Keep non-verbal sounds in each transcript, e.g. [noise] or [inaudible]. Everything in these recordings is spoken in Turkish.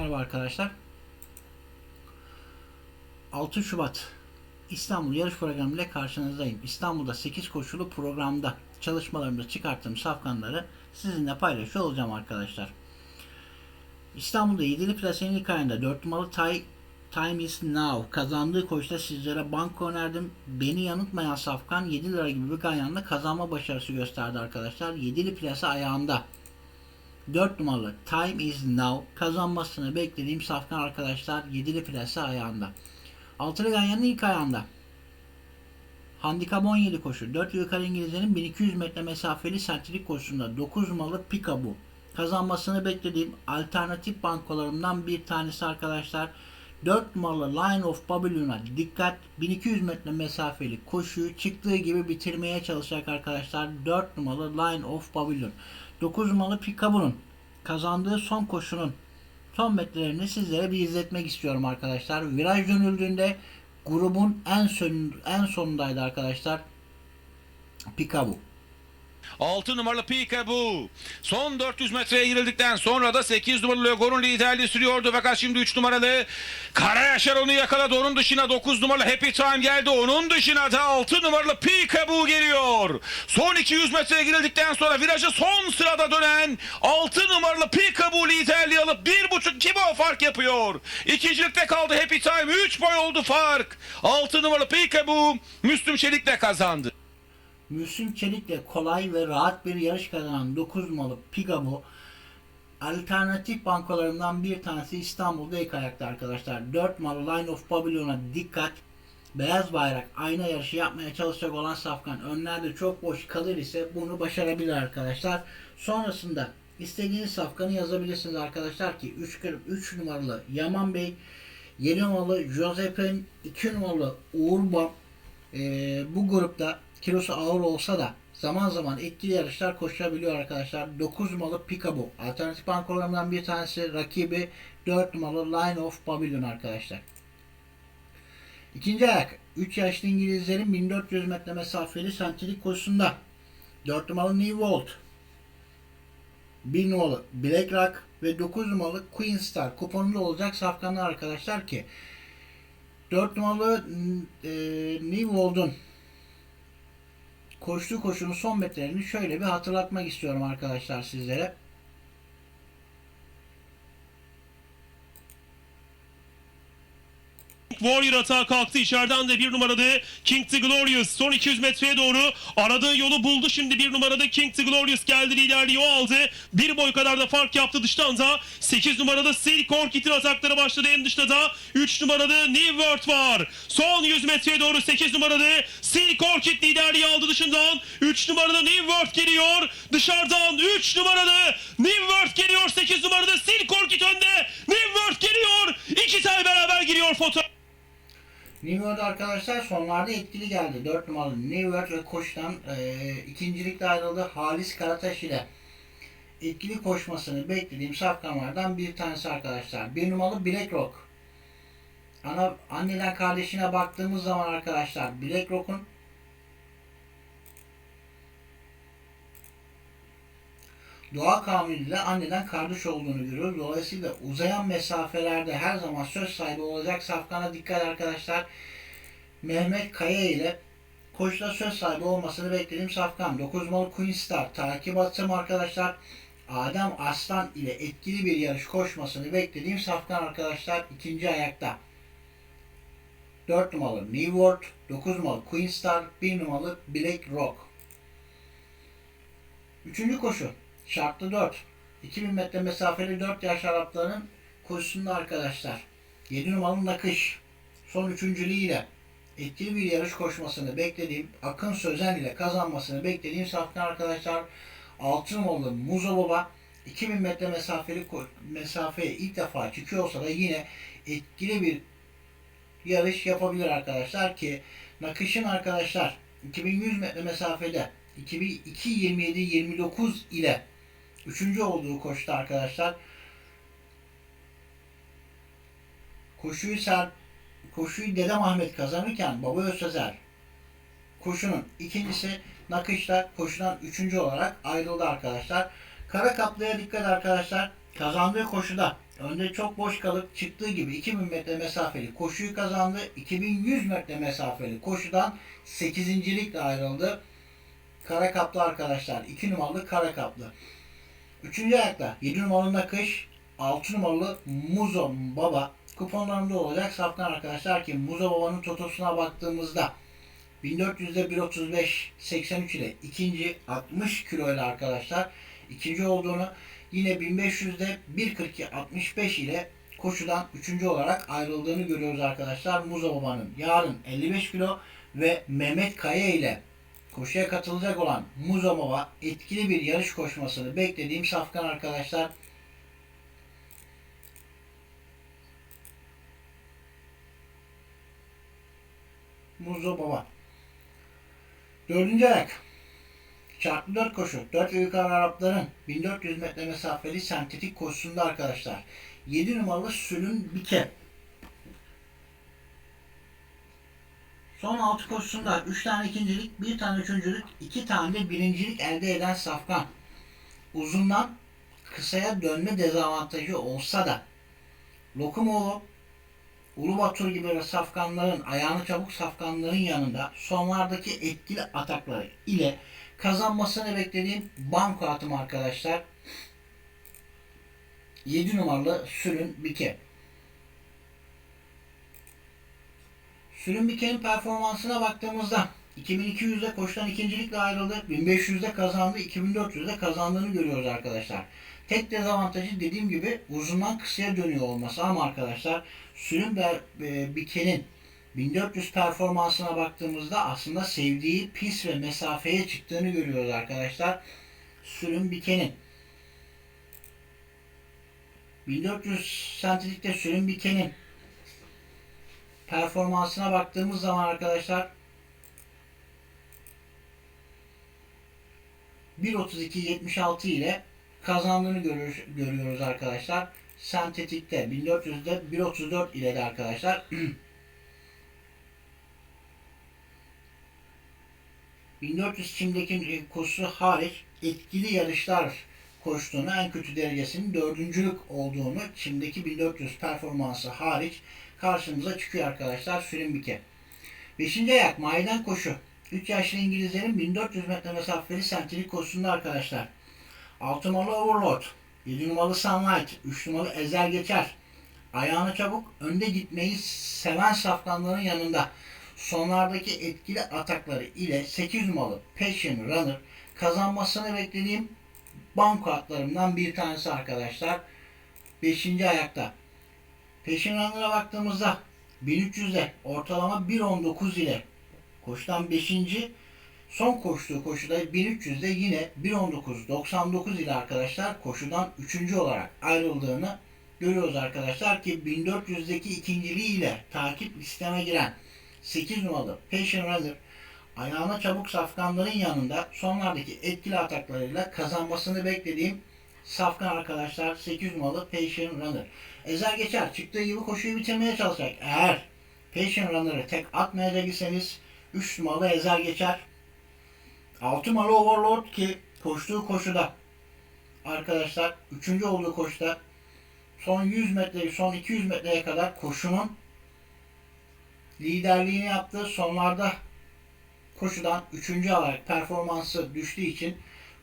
Merhaba arkadaşlar. 6 Şubat İstanbul yarış programıyla karşınızdayım. İstanbul'da 8 koşulu programda çalışmalarımda çıkarttığım safkanları sizinle paylaşıyor olacağım arkadaşlar. İstanbul'da 7'li plasenin ilk ayında 4 numaralı Tay Time is Now kazandığı koşuda sizlere banko önerdim. Beni yanıltmayan Safkan 7 lira gibi bir ganyanla kazanma başarısı gösterdi arkadaşlar. 7'li plase ayağında. 4 numaralı Time is Now kazanmasını beklediğim Safkan arkadaşlar 7'li plase ayağında. 6'lı ganyanın ilk ayağında. Handikap 17 koşu. 4 yukarı İngilizlerin 1200 metre mesafeli sentrik koşusunda 9 numaralı Pikabu kazanmasını beklediğim alternatif bankolarımdan bir tanesi arkadaşlar. 4 numaralı Line of Babylon'a dikkat 1200 metre mesafeli koşuyu çıktığı gibi bitirmeye çalışacak arkadaşlar. 4 numaralı Line of Babylon. 9 numaralı Pikabu'nun kazandığı son koşunun son metrelerini sizlere bir izletmek istiyorum arkadaşlar. Viraj dönüldüğünde grubun en son en sonundaydı arkadaşlar. Pikabu. 6 numaralı Peekaboo. Son 400 metreye girildikten sonra da 8 numaralı Legor'un liderliği sürüyordu. Fakat şimdi 3 numaralı Kara Yaşar onu yakaladı. Onun dışına 9 numaralı Happy Time geldi. Onun dışına da 6 numaralı Peekaboo geliyor. Son 200 metreye girildikten sonra virajı son sırada dönen 6 numaralı Peekaboo liderliği alıp 1.5-2 boy fark yapıyor. İkincilikte kaldı Happy Time. 3 boy oldu fark. 6 numaralı Peekaboo Müslüm Çelik'le kazandı. Müslüm Çelik'le kolay ve rahat bir yarış kazanan 9 numaralı Pigamo alternatif bankolarından bir tanesi İstanbul'da ilk ayakta arkadaşlar. 4 numaralı Line of Babylon'a dikkat. Beyaz bayrak ayna yarışı yapmaya çalışacak olan Safkan önlerde çok boş kalır ise bunu başarabilir arkadaşlar. Sonrasında istediğiniz Safkan'ı yazabilirsiniz arkadaşlar ki 3, 3 numaralı Yaman Bey 7 numaralı Josep'in 2 numaralı Uğur Bam ee, bu grupta kilosu ağır olsa da zaman zaman etkili yarışlar koşabiliyor arkadaşlar. 9 numaralı Picabo. Alternatif bankolarından bir tanesi rakibi 4 numaralı Line of Babylon arkadaşlar. İkinci ayak 3 yaşlı İngilizlerin 1400 metre mesafeli sentilik koşusunda 4 numaralı New World 1 numaralı Black Rock ve 9 numaralı Queen Star kuponunda olacak safkanlar arkadaşlar ki 4 numaralı e, New World'un koştuğu koşunun son metrelerini şöyle bir hatırlatmak istiyorum arkadaşlar sizlere. Warrior atağa kalktı. İçeriden de bir numaralı King the Glorious son 200 metreye doğru aradığı yolu buldu. Şimdi bir numaralı King the Glorious geldi liderliği aldı. Bir boy kadar da fark yaptı dıştan da 8 numaralı Silk Orchid'in atakları başladı. En dışta da 3 numaralı New World var. Son 100 metreye doğru 8 numaralı Silk Orchid liderliği aldı dışından. 3 numaralı New World geliyor. Dışarıdan 3 numaralı New World geliyor. 8 numaralı Silk Orchid önde. New World geliyor. İki tane beraber giriyor foto. New World arkadaşlar sonlarda etkili geldi. 4 numaralı New World ve koştan e, ikincilikte ayrıldı. Halis Karataş ile etkili koşmasını beklediğim safkanlardan bir tanesi arkadaşlar. Bir numaralı Black Rock. Ana, anneden kardeşine baktığımız zaman arkadaşlar Black doğa kanunuyla anneden kardeş olduğunu görüyoruz. Dolayısıyla uzayan mesafelerde her zaman söz sahibi olacak safkana dikkat arkadaşlar. Mehmet Kaya ile koşuda söz sahibi olmasını beklediğim safkan. 9 numaralı Queen Star takip atacağım arkadaşlar. Adem Aslan ile etkili bir yarış koşmasını beklediğim safkan arkadaşlar ikinci ayakta. 4 numaralı New World, 9 numaralı Queen Star, 1 numaralı Black Rock. Üçüncü koşu. Şartlı 4. 2000 metre mesafeli 4 yaş Arapların koşusunda arkadaşlar. 7 numaralı Nakış. Son üçüncülüğüyle etkili bir yarış koşmasını beklediğim, Akın Sözen ile kazanmasını beklediğim safkan arkadaşlar. 6 numaralı Muzo Baba 2000 metre mesafeli mesafeye ilk defa çıkıyorsa da yine etkili bir yarış yapabilir arkadaşlar ki Nakış'ın arkadaşlar 2100 metre mesafede 2002-27-29 ile Üçüncü olduğu koştu arkadaşlar. Koşuyu ser, koşuyu Dedem Ahmet kazanırken Baba Özsezer koşunun ikincisi nakışla koşudan üçüncü olarak ayrıldı arkadaşlar. Kara kaplıya dikkat arkadaşlar. Kazandığı koşuda önde çok boş kalıp çıktığı gibi 2000 metre mesafeli koşuyu kazandı. 2100 metre mesafeli koşudan 8. ayrıldı. Kara kaplı arkadaşlar. 2 numaralı kara kaplı. Üçüncü ayakta 7 numaralı nakış, 6 numaralı Muzo Baba. Kuponlarımda olacak safkan arkadaşlar ki Muzo Baba'nın totosuna baktığımızda 1400'de 1.35 83 ile ikinci 60 kilo ile arkadaşlar ikinci olduğunu yine 1500'de 1.42 65 ile koşudan üçüncü olarak ayrıldığını görüyoruz arkadaşlar. Muzo Baba'nın yarın 55 kilo ve Mehmet Kaya ile koşuya katılacak olan Muzo Baba etkili bir yarış koşmasını beklediğim safkan arkadaşlar. Muzo Baba. Dördüncü ayak. Çarpı 4 koşu. 4 ve yukarı Arapların 1400 metre mesafeli sentetik koşusunda arkadaşlar. 7 numaralı Sülün Bike. Son 6 koşusunda 3 tane ikincilik, 1 tane üçüncülük, 2 tane de birincilik elde eden Safkan. Uzundan kısaya dönme dezavantajı olsa da Lokumoğlu, Ulubatur gibi safkanların, ayağını çabuk safkanların yanında sonlardaki etkili atakları ile kazanmasını beklediğim banko atım arkadaşlar. 7 numaralı Sürün Bike. Sürün Bike'nin performansına baktığımızda 2200'de koşudan ikincilikle ayrıldı. 1500'de kazandı. 2400'de kazandığını görüyoruz arkadaşlar. Tek dezavantajı dediğim gibi uzundan kısaya dönüyor olması ama arkadaşlar Sürün Be- e, Bike'nin 1400 performansına baktığımızda aslında sevdiği pis ve mesafeye çıktığını görüyoruz arkadaşlar. Sürün Bike'nin 1400 sentetikte Sürün Bike'nin performansına baktığımız zaman arkadaşlar 1.32.76 ile kazandığını görüyoruz, görüyoruz arkadaşlar. Sentetikte 1400'de 1.34 ile de arkadaşlar [clears throat] 1400 çimdeki koşusu hariç etkili yarışlar koştuğunu en kötü derecesinin dördüncülük olduğunu çimdeki 1400 performansı hariç karşımıza çıkıyor arkadaşlar Sürümbike. Beşinci ayak maiden koşu. 3 yaşlı İngilizlerin 1400 metre mesafeli sentilik koşusunda arkadaşlar. 6 numaralı Overlord, 7 numaralı Sunlight, 3 numaralı Ezel Geçer. Ayağını çabuk, önde gitmeyi seven safkanların yanında sonlardaki etkili atakları ile 8 numaralı Passion Runner kazanmasını beklediğim banko atlarımdan bir tanesi arkadaşlar. 5. ayakta. Passion Runner'a baktığımızda 1300'de ortalama 1.19 ile koşudan 5. son koştuğu koşuda 1300'de yine 1.19.99 ile arkadaşlar koşudan 3. olarak ayrıldığını görüyoruz arkadaşlar ki 1400'deki ikinciliğiyle takip listeme giren 8 numaralı Passion Runner ayağına çabuk safkanların yanında sonlardaki etkili ataklarıyla kazanmasını beklediğim safkan arkadaşlar 8 numaralı Passion Runner. Ezer geçer çıktığı gibi koşuyu bitirmeye çalışacak. Eğer Passion Runner'ı tek atmayacak iseniz 3 numaralı Ezer geçer. 6 numaralı Overlord ki koştuğu koşuda arkadaşlar 3. olduğu koşuda son 100 metre, son 200 metreye kadar koşunun liderliğini yaptı. Sonlarda koşudan 3. olarak performansı düştüğü için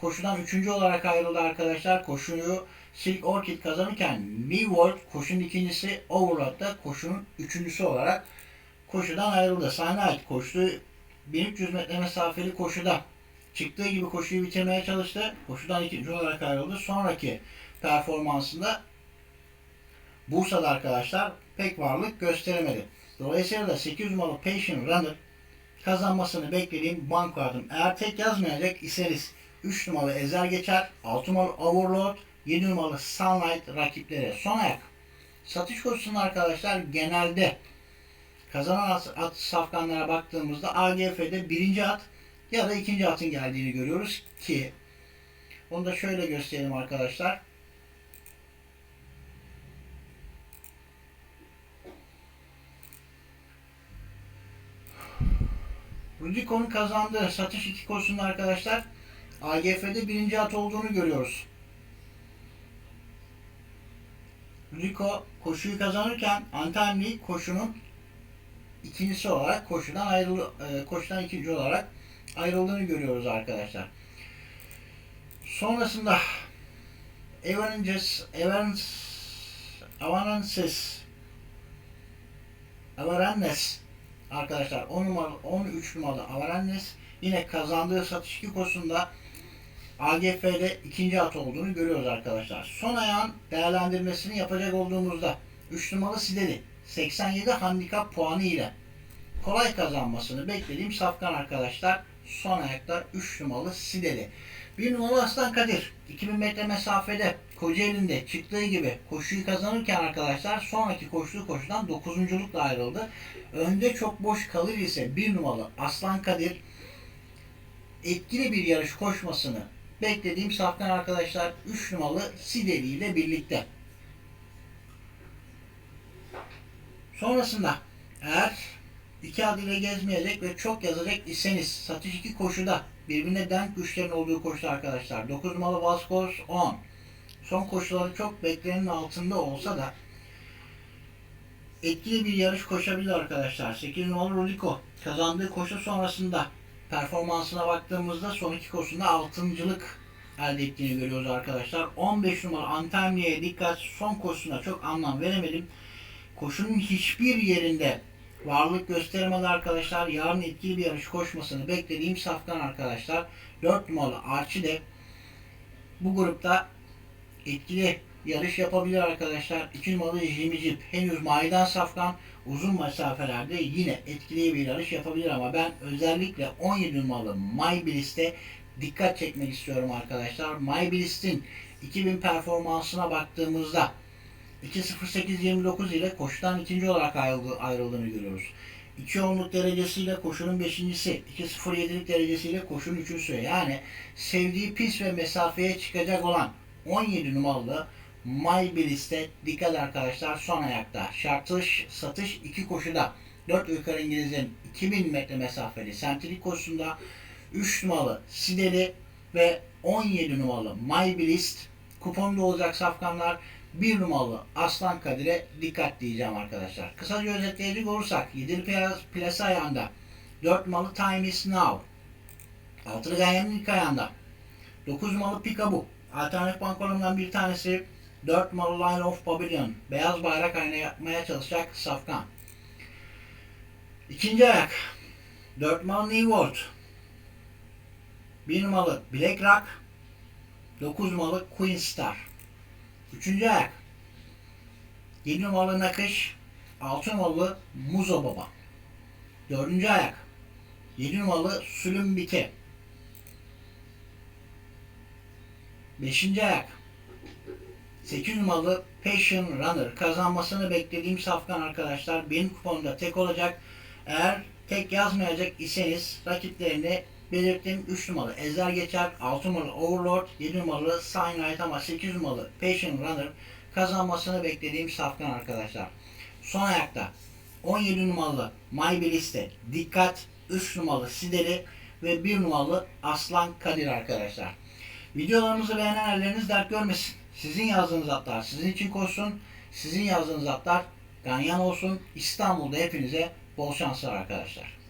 koşudan 3. olarak ayrıldı arkadaşlar. Koşuyu Silk Orchid kazanırken New World koşunun ikincisi Overlord da koşunun üçüncüsü olarak koşudan ayrıldı. Sahne ait koştuğu 1300 metre mesafeli koşuda çıktığı gibi koşuyu bitirmeye çalıştı. Koşudan ikinci olarak ayrıldı. Sonraki performansında Bursa'da arkadaşlar pek varlık gösteremedi. Dolayısıyla da 8 numaralı Passion Runner kazanmasını beklediğim banko adım. Eğer tek yazmayacak iseniz 3 numaralı Ezer geçer, 6 numaralı Overlord, 7 numaralı Sunlight rakiplere. Son ayak. Satış koşusunda arkadaşlar genelde kazanan at, at safkanlara baktığımızda AGF'de birinci at ya da ikinci atın geldiğini görüyoruz ki onu da şöyle gösterelim arkadaşlar. Rubiko'nun kazandığı satış iki koşusunda arkadaşlar AGF'de birinci at olduğunu görüyoruz. Rico koşuyu kazanırken Antalya koşunun ikincisi olarak koşudan ayrıl e, koşudan ikinci olarak ayrıldığını görüyoruz arkadaşlar. Sonrasında Evaranges Evans Avarances Avarannes arkadaşlar 10 numaralı 13 numaralı Avarannes yine kazandığı satış iki koşusunda AGF'de ikinci at olduğunu görüyoruz arkadaşlar. Son ayağın değerlendirmesini yapacak olduğumuzda 3 numaralı Sideli 87 handikap puanı ile kolay kazanmasını beklediğim Safkan arkadaşlar. Son ayakta 3 numaralı Sideli. 1 numaralı Aslan Kadir 2000 metre mesafede Kocaeli'nde çıktığı gibi koşuyu kazanırken arkadaşlar sonraki koştuğu koşudan 9.lukla ayrıldı. Önde çok boş kalır ise 1 numaralı Aslan Kadir etkili bir yarış koşmasını beklediğim Safkan arkadaşlar 3 numaralı Sideli ile birlikte. Sonrasında eğer iki adıyla gezmeyecek ve çok yazacak iseniz satış iki koşuda birbirine denk güçlerin olduğu koşu arkadaşlar. 9 numaralı Vascoz 10. Son koşuları çok beklenenin altında olsa da etkili bir yarış koşabilir arkadaşlar. 8 numaralı Rulico kazandığı koşu sonrasında performansına baktığımızda son iki koşusunda altıncılık elde ettiğini görüyoruz arkadaşlar. 15 numara Antalya'ya dikkat son koşusuna çok anlam veremedim. Koşunun hiçbir yerinde varlık gösteremedi arkadaşlar. Yarın etkili bir yarış koşmasını beklediğim saftan arkadaşlar. 4 numaralı Archie de bu grupta etkili yarış yapabilir arkadaşlar. 2 numaralı Jimmy Jeep henüz maydan safkan uzun mesafelerde yine etkili bir yarış yapabilir ama ben özellikle 17 numaralı My Bliss'te dikkat çekmek istiyorum arkadaşlar. My Bliss'in 2000 performansına baktığımızda 2.08.29 ile koşudan ikinci olarak ayrıldı, ayrıldığını görüyoruz. 2 onluk derecesiyle koşunun beşincisi, 2.07'lik derecesiyle koşunun üçüncüsü. Yani sevdiği pis ve mesafeye çıkacak olan 17 numaralı My Bliss'te dikkat arkadaşlar son ayakta. Şartış satış iki koşuda. 4 yukarı İngilizlerin 2000 metre mesafeli sentrik koşusunda 3 numaralı Sideli ve 17 numaralı My Bliss kuponda olacak safkanlar 1 numaralı Aslan Kadir'e dikkat diyeceğim arkadaşlar. Kısaca özetleyecek olursak 7'li plas, plasa ayağında 4 numaralı Time is Now 6'lı Ganyan'ın ilk ayağında 9 numaralı Pikabu Alternatif bankolarından bir tanesi 4 numaralı Line of Pavilion beyaz bayrak ayna yapmaya çalışacak Safkan. İkinci ayak. 4 numaralı New World. 1 numaralı Black Rock. 9 numaralı Queen Star. Üçüncü ayak. 7 numaralı Nakış. 6 numaralı Muzo Baba. Dördüncü ayak. 7 numaralı Sülüm Bike Beşinci ayak 8 numaralı Passion Runner kazanmasını beklediğim safkan arkadaşlar benim kuponumda tek olacak. Eğer tek yazmayacak iseniz rakiplerini belirttim. 3 numaralı Ezer Geçer, 6 numaralı Overlord, 7 numaralı Sign ama 8 numaralı Passion Runner kazanmasını beklediğim safkan arkadaşlar. Son ayakta 17 numaralı My Bliss'te dikkat 3 numaralı Sideli ve 1 numaralı Aslan Kadir arkadaşlar. Videolarımızı beğenen elleriniz dert görmesin. Sizin yazdığınız atlar sizin için koşsun. Sizin yazdığınız atlar ganyan olsun. İstanbul'da hepinize bol şanslar arkadaşlar.